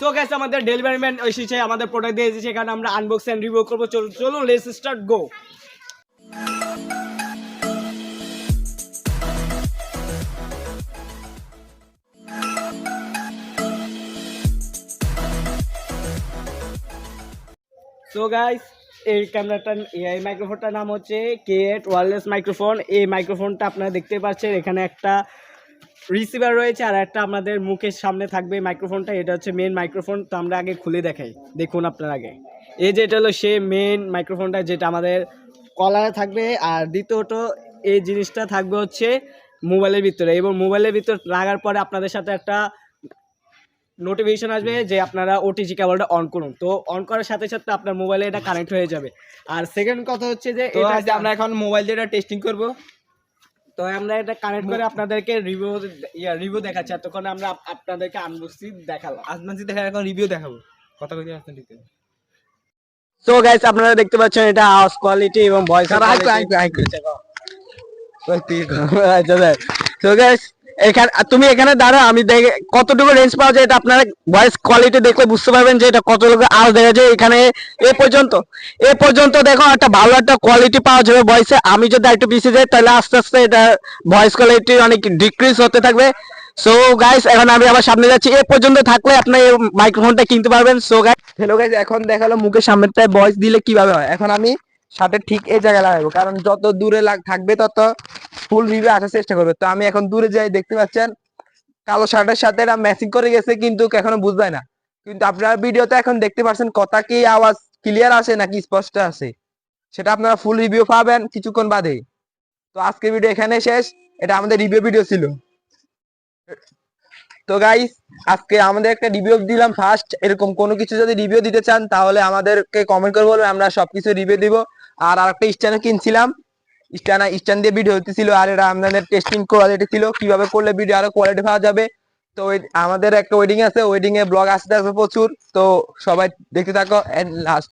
So gas আমাদের delivery man এসেছে, আমাদের প্রোডাক্ট দিয়ে এসেছে, এখানে আমরা আনবক্স এন্ড রিভিউ করব। চলুন চলুন স্টার্ট গো সো গাইস এই ক্যামেরাটা এই মাইক্রোফোনটার নাম হচ্ছে কে এট ওয়ারলেস মাইক্রোফোন এই মাইক্রোফোনটা আপনারা দেখতে পাচ্ছেন, এখানে একটা রিসিভার রয়েছে আর একটা আমাদের মুখের সামনে থাকবে মাইক্রোফোনটা এটা হচ্ছে মেন মাইক্রোফোন তো আমরা আগে খুলে দেখাই। দেখুন আপনার আগে। এই যে এটা হলো সে মেন মাইক্রোফোনটা যেটা আমাদের কলারে থাকবে আর দ্বিতীয়ত এই জিনিসটা থাকবে হচ্ছে মোবাইলের ভিতরে এবং মোবাইলের ভিতর লাগার পরে আপনাদের সাথে একটা নোটিফিকেশন আসবে যে আপনারা ওটিজি কেবলটা অন করুন। তো অন করার সাথে সাথে আপনার মোবাইলে এটা কানেক্ট হয়ে যাবে। আর সেকেন্ড কথা হচ্ছে যে এটা আমরা এখন মোবাইল দিয়ে এটা টেস্টিং করব। তো আমরা এটা কানেক্ট করে আপনাদেরকে রিভিউ ইয়া রিভিউ দেখাচ্ছি। এতক্ষণ তখন আমরা আপনাদেরকে আনবক্সিং দেখালাম। আজমানসি দেখা এখন রিভিউ দেখাবো। কথা কইতে আসছেন ঠিক সো গাইস আপনারা দেখতে পাচ্ছেন এটা আওয়াজ কোয়ালিটি এবং ভয়েস স্যার, আই আই দেখ তো গাইস এখানে তুমি এখানে দাঁড়া আমি দেখে কতটুকু রেঞ্জ পাওয়া যায় এটা আপনারা ভয়েস কোয়ালিটি দেখলে বুঝতে পারবেন যে এটা কতটুকু আওয়াজ দেখা যায় এখানে। এ পর্যন্ত এ পর্যন্ত দেখো, একটা ভালো একটা কোয়ালিটি পাওয়া যাবে ভয়েসে আমি যদি একটু বেশি যাই, তাহলে আস্তে আস্তে এটা ভয়েস কোয়ালিটি অনেক ডিক্রিজ হতে থাকবে। সো গাইস এখন আমি আবার সামনে যাচ্ছি। এ পর্যন্ত থাকলে আপনি এই মাইক্রোফোনটা কিনতে পারবেন। সো গাইস হ্যালো গাইস এখন দেখাল মুখের সামনেরটায় ভয়েস দিলে কীভাবে হয়? এখন আমি সাথে ঠিক এই জায়গায় লাগাবো। কারণ যত দূরে লাগ- থাকবে তত ফুল রিভিউ আসার চেষ্টা করবে। তো আমি এখন দূরে যাই, দেখতে পাচ্ছেন, কালো শার্টের সাথে এটা ম্যাচিং করে গেছে, কিন্তু এখনও বুঝবে না। কিন্তু আপনারা ভিডিওতে এখন দেখতে পাচ্ছেন, কথা কি, আওয়াজ ক্লিয়ার আসে নাকি স্পষ্ট আসে? সেটা আপনারা ফুল রিভিউ পাবেন কিছুক্ষণ বাদে। তো আজকের ভিডিও এখানে শেষ। এটা আমাদের রিভিউ ভিডিও ছিল। তো গাইস আজকে আমাদের একটা রিভিউ দিলাম ফার্স্ট এরকম কোনো কিছু যদি রিভিউ দিতে চান, তাহলে আমাদেরকে কমেন্ট করে বলবেন, আমরা সবকিছু রিভিউ দিব। আর আরেকটা স্ট্যান্ড কিনছিলাম স্ট্যান্ড স্ট্যান্ড দিয়ে ভিডিও হতেছিল আর এটা আমাদের টেস্টিং কোয়ালিটি ছিল, কীভাবে করলে ভিডিও আরও কোয়ালিটি পাওয়া যাবে। তো আমাদের একটা ওয়েডিং আছে ওয়েডিং এ ব্লগ আসতে আসবে প্রচুর, তো সবাই দেখতে থাকো লাস্ট